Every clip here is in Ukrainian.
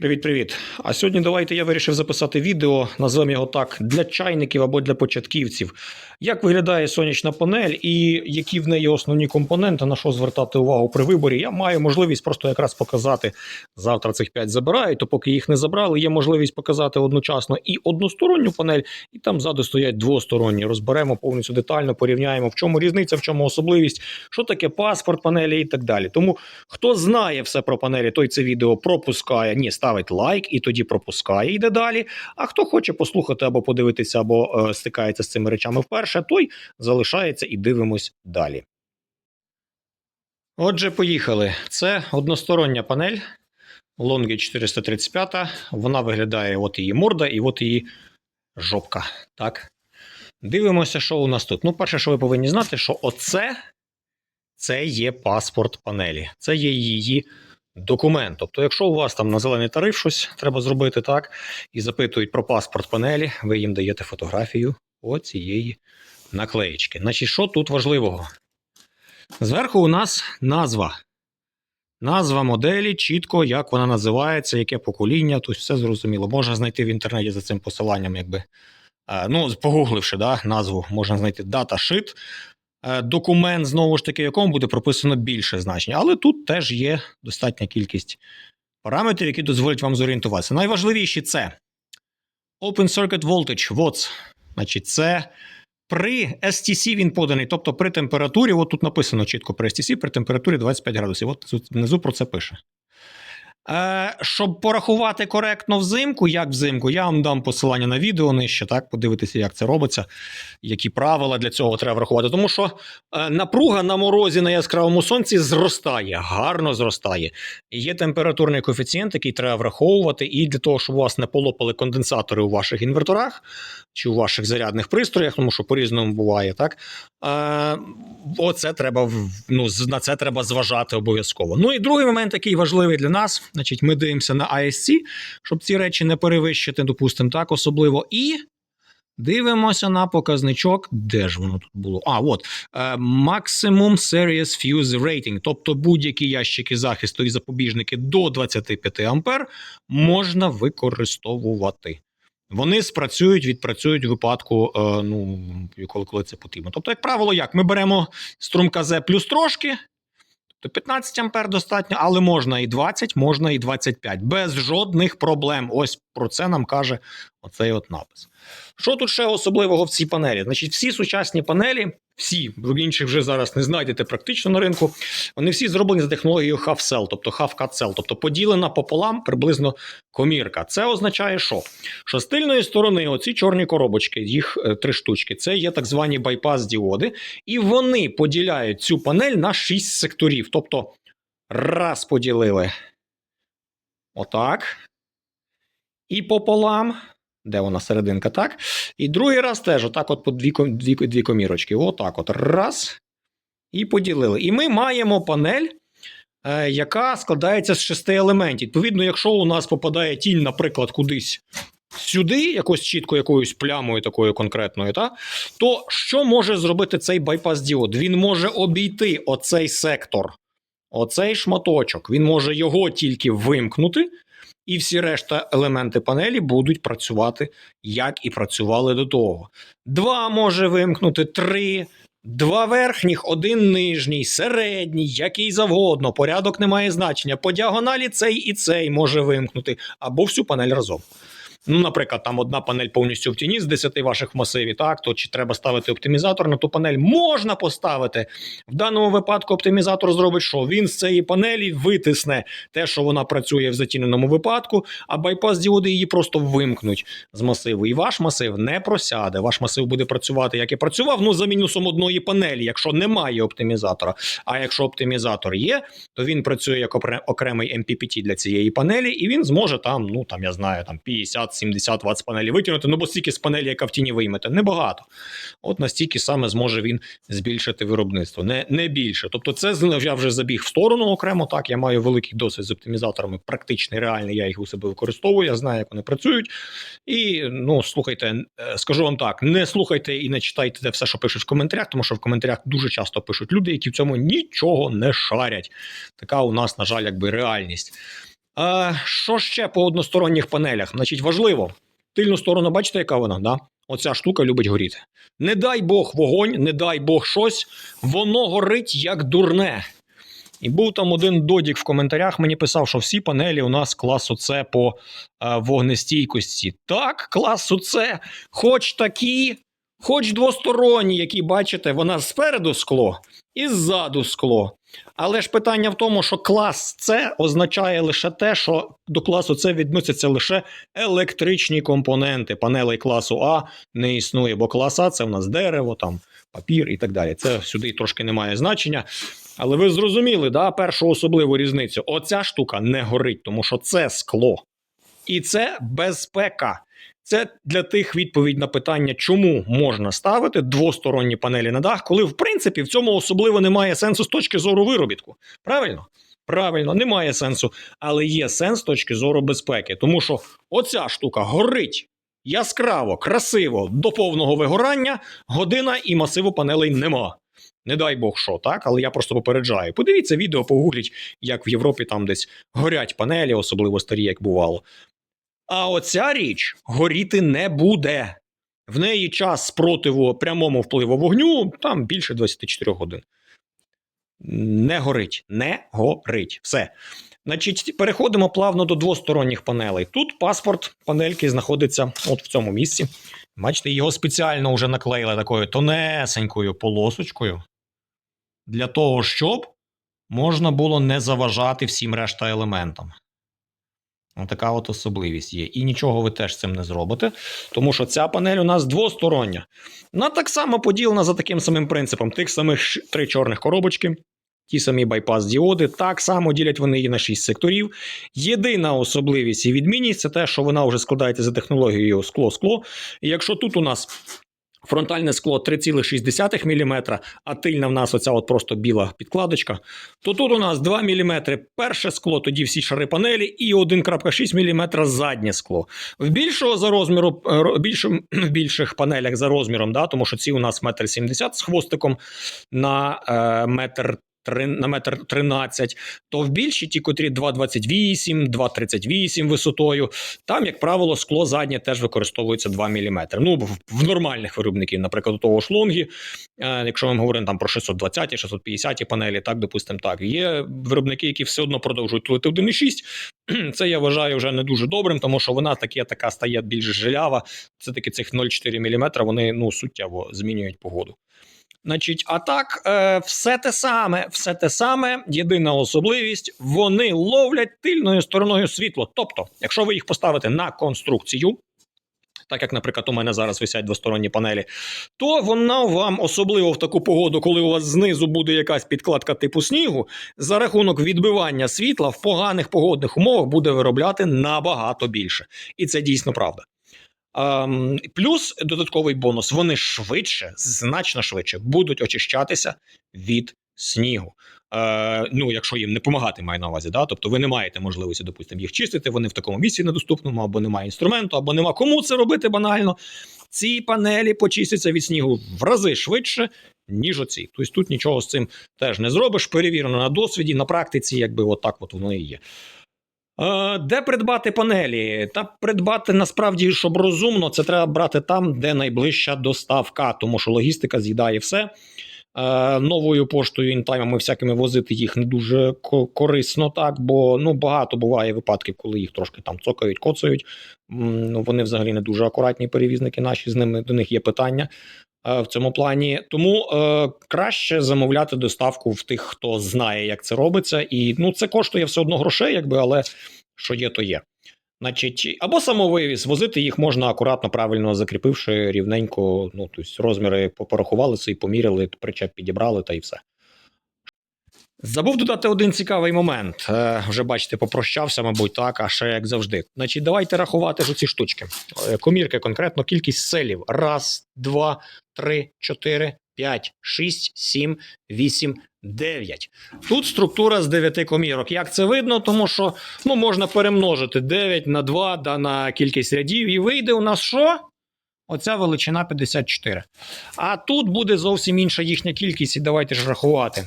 Привіт-привіт. А сьогодні давайте я вирішив записати відео, назвемо його так, для чайників або для початківців. Як виглядає сонячна панель і які в неї основні компоненти, на що звертати увагу при виборі. Я маю можливість просто якраз показати. Завтра цих 5 забирають, то поки їх не забрали, є можливість показати одночасно і односторонню панель, і там ззаду стоять двосторонні. Розберемо повністю детально, порівняємо, в чому різниця, в чому особливість, що таке паспорт панелі і так далі. Тому хто знає все про панелі, той це відео пропускає. Ні, ставить лайк і тоді пропускає, йде далі. А хто хоче послухати або подивитися, або е, стикається з цими речами вперше, той залишається і дивимось далі. Отже, поїхали. Це одностороння панель Longi 435. Вона виглядає от її морда і от її жопка. Так. Дивимося, що у нас тут. Ну, перше, що ви повинні знати, що оце це є паспорт панелі. Це є її документ. Тобто, якщо у вас там на зелений тариф щось треба зробити так, і запитують про паспорт панелі, ви їм даєте фотографію оцієї наклеєчки. Значить, що тут важливого? Зверху у нас назва. Назва моделі, чітко, як вона називається, яке покоління, тут все зрозуміло. Можна знайти в інтернеті за цим посиланням, якби. е, Ну, погугливши да, назву, можна знайти дата шит, документ, знову ж таки, якому буде прописано більше значення. Але тут теж є достатня кількість параметрів, які дозволять вам зорієнтуватися. Найважливіші це Open Circuit Voltage, WOTS. Значить, це при STC він поданий, тобто при температурі, от тут написано чітко при STC, при температурі 25 градусів. От внизу про це пише. Е, щоб порахувати коректно взимку, як взимку, я вам дам посилання на відео нижче, так, подивитися, як це робиться, які правила для цього треба врахувати. Тому що е, напруга на морозі на яскравому сонці зростає, гарно зростає. Є температурний коефіцієнт, який треба враховувати, і для того, щоб у вас не полопали конденсатори у ваших інверторах чи у ваших зарядних пристроях, тому що по-різному буває, так. Е, оце треба ну, на це треба зважати обов'язково. Ну і другий момент, який важливий для нас, значить, ми дивимося на ASC, щоб ці речі не перевищити, допустимо, так, особливо. І дивимося на показничок. Де ж воно тут було? А, от е, Maximum Serious Fuse Rating, тобто будь-які ящики захисту і запобіжники до 25 ампер можна використовувати. Вони спрацюють, відпрацюють в випадку, е, ну, коли, коли це потрібно. Тобто, як правило, як? Ми беремо струм КЗ плюс трошки, тобто 15 ампер достатньо, але можна і 20, можна і 25. Без жодних проблем. Ось про це нам каже оцей от напис. Що тут ще особливого в цій панелі? Значить, всі сучасні панелі, всі, інших вже зараз не знайдете практично на ринку, вони всі зроблені за технологією half cell, тобто half cut cell, тобто поділена пополам приблизно комірка. Це означає, що? Що з тильної сторони оці чорні коробочки, їх е, три штучки, це є так звані байпас діоди, і вони поділяють цю панель на 6 секторів. Тобто, раз поділили отак. І пополам. Де вона серединка, так? І другий раз теж, отак, от по дві, дві, дві комірочки. Отак, от раз. І поділили. І ми маємо панель, е, яка складається з шести елементів. Відповідно, якщо у нас попадає тінь, наприклад, кудись сюди, якось чітко якоюсь плямою такою конкретною, та, то що може зробити цей байпас діод? Він може обійти оцей сектор, оцей шматочок. Він може його тільки вимкнути. І всі решта елементи панелі будуть працювати, як і працювали до того. Два може вимкнути, три, два верхніх, один нижній, середній, який завгодно. Порядок не має значення. По діагоналі цей і цей може вимкнути, або всю панель разом. Ну, наприклад, там одна панель повністю в тіні з 10 ваших в масиві, так, то чи треба ставити оптимізатор на ту панель? Можна поставити. В даному випадку оптимізатор зробить, що він з цієї панелі витисне те, що вона працює в затіненому випадку, а байпас діоди її просто вимкнуть з масиву. І ваш масив не просяде. Ваш масив буде працювати, як і працював, ну за мінусом одної панелі, якщо немає оптимізатора. А якщо оптимізатор є, то він працює як окремий MPPT для цієї панелі, і він зможе там, ну там я знаю, там 50, 70 Вт панелі витягнути. Ну бо стільки з панелі, яка в тіні виймете, небагато. От настільки саме зможе він збільшити виробництво, не, не більше. Тобто, це я вже забіг в сторону окремо. Так, я маю великий досвід з оптимізаторами, практичний, реальний. Я їх у себе використовую, я знаю, як вони працюють. І ну слухайте, е, скажу вам так: не слухайте і не читайте те все, що пишуть в коментарях, тому що в коментарях дуже часто пишуть люди, які в цьому нічого не шарять. Така у нас, на жаль, якби реальність. А, що ще по односторонніх панелях? Значить, важливо. Тильну сторону, бачите, яка вона? Да? Оця штука любить горіти. Не дай Бог вогонь, не дай Бог щось, воно горить як дурне. І був там один додік в коментарях, мені писав, що всі панелі у нас класу С по е, вогнестійкості. Так, класу С, хоч такі, хоч двосторонні, які бачите, вона спереду скло і ззаду скло. Але ж питання в тому, що клас С означає лише те, що до класу С відносяться лише електричні компоненти. Панелей класу А не існує, бо клас А це в нас дерево, там папір і так далі. Це сюди трошки не має значення. Але ви зрозуміли, да, першу особливу різницю. Оця штука не горить, тому що це скло. І це безпека. Це для тих відповідь на питання, чому можна ставити двосторонні панелі на дах, коли в принципі в цьому особливо немає сенсу з точки зору виробітку. Правильно? Правильно, немає сенсу, але є сенс з точки зору безпеки, тому що оця штука горить яскраво, красиво, до повного вигорання, година і масиву панелей нема. Не дай Бог що, так, але я просто попереджаю. Подивіться відео, погугліть, як в Європі там десь горять панелі, особливо старі, як бувало. А оця річ горіти не буде. В неї час спротиву прямому впливу вогню там більше 24 годин. Не горить, не горить. Все. Значить, переходимо плавно до двосторонніх панелей. Тут паспорт панельки знаходиться от в цьому місці. Бачите, його спеціально вже наклеїли такою тонесенькою полосочкою для того, щоб можна було не заважати всім решта елементам. Така от особливість є. І нічого ви теж цим не зробите, тому що ця панель у нас двостороння. Вона так само поділена за таким самим принципом: тих самих три чорних коробочки, ті самі байпас діоди, так само ділять вони її на 6 секторів. Єдина особливість і відмінність це те, що вона вже складається за технологією скло-скло. І якщо тут у нас фронтальне скло 3,6 мм, а тильна в нас оця от просто біла підкладочка, то тут у нас 2 мм перше скло, тоді всі шари панелі, і 1,6 мм заднє скло. В більшого за розміру, е, більшим, в більших панелях за розміром, да, тому що ці у нас 1,70 м з хвостиком на е, На метр 13, то в більші ті, котрі 2,28, 2,38 висотою, там, як правило, скло заднє теж використовується 2 мм. Ну, в, нормальних виробників, наприклад, у того ж лонгі, е, якщо ми говоримо там про 620 650 панелі, так, допустимо, так. Є виробники, які все одно продовжують тулити 1,6. Це я вважаю вже не дуже добрим, тому що вона таке, така стає більш жилява. Це таки цих 0,4 мм, вони ну, суттєво змінюють погоду. Значить, а так, е, все те саме, все те саме. Єдина особливість, вони ловлять тильною стороною світло. Тобто, якщо ви їх поставите на конструкцію, так як, наприклад, у мене зараз висять двосторонні панелі, то вона вам, особливо в таку погоду, коли у вас знизу буде якась підкладка типу снігу, за рахунок відбивання світла в поганих погодних умовах буде виробляти набагато більше. І це дійсно правда. Плюс додатковий бонус: вони швидше, значно швидше будуть очищатися від снігу. Е, ну, якщо їм не допомагати, маю на увазі, да? тобто ви не маєте можливості, допустимо, їх чистити, вони в такому місці недоступному, або немає інструменту, або нема кому це робити банально. Ці панелі почистяться від снігу в рази швидше, ніж оці. Тобто тут нічого з цим теж не зробиш. Перевірено на досвіді, на практиці, якби отак от воно і є. Е, Де придбати панелі? Та придбати насправді, щоб розумно, це треба брати там, де найближча доставка, тому що логістика з'їдає все. Е, Новою поштою інтаймами всякими возити їх не дуже корисно, так, бо ну, багато буває випадків, коли їх трошки там цокають, коцають. Ну, вони взагалі не дуже акуратні перевізники наші, з ними до них є питання в цьому плані. Тому е, краще замовляти доставку в тих, хто знає, як це робиться. І ну, це коштує все одно грошей, якби, але що є, то є. Значить, або самовивіз, возити їх можна акуратно, правильно закріпивши рівненько. Ну, тобто розміри порахували і поміряли, причеп підібрали та і все. Забув додати один цікавий момент. Е, вже бачите, попрощався, мабуть, так, а ще як завжди. Значить, давайте рахувати ж ці штучки. Е, комірки конкретно кількість селів. Раз, два, три, чотири, п'ять, шість, сім, вісім, дев'ять. Тут структура з дев'яти комірок. Як це видно? Тому що ну, можна перемножити 9 на 2 да, на кількість рядів, і вийде у нас що? Оця величина 54. А тут буде зовсім інша їхня кількість, і давайте ж рахувати.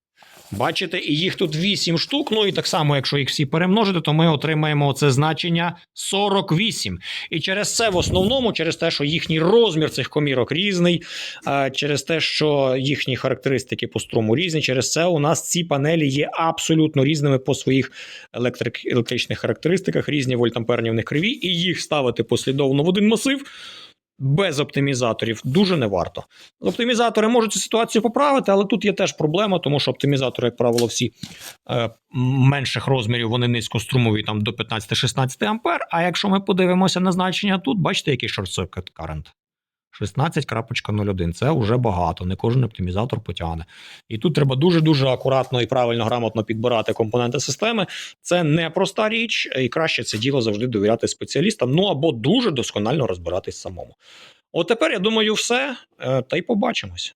Бачите, і їх тут 8 штук. Ну і так само, якщо їх всі перемножити, то ми отримаємо це значення 48. І через це в основному, через те, що їхній розмір цих комірок різний, через те, що їхні характеристики по струму різні, через це у нас ці панелі є абсолютно різними по своїх електрик, електричних характеристиках, різні вольтамперні в них криві, і їх ставити послідовно в один масив. Без оптимізаторів дуже не варто. Оптимізатори можуть цю ситуацію поправити, але тут є теж проблема, тому що оптимізатори, як правило, всі е, менших розмірів, вони низькострумові там до 15-16 ампер. А якщо ми подивимося на значення тут, бачите, який шорт-circuit current? 16.01. Це вже багато, не кожен оптимізатор потягне. І тут треба дуже-дуже акуратно і правильно, грамотно підбирати компоненти системи. Це не проста річ, і краще це діло завжди довіряти спеціалістам, ну або дуже досконально розбиратись самому. От тепер, я думаю, все, е, та й побачимось.